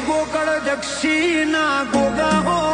ગોકળ દક્ષિણા ગોગા હો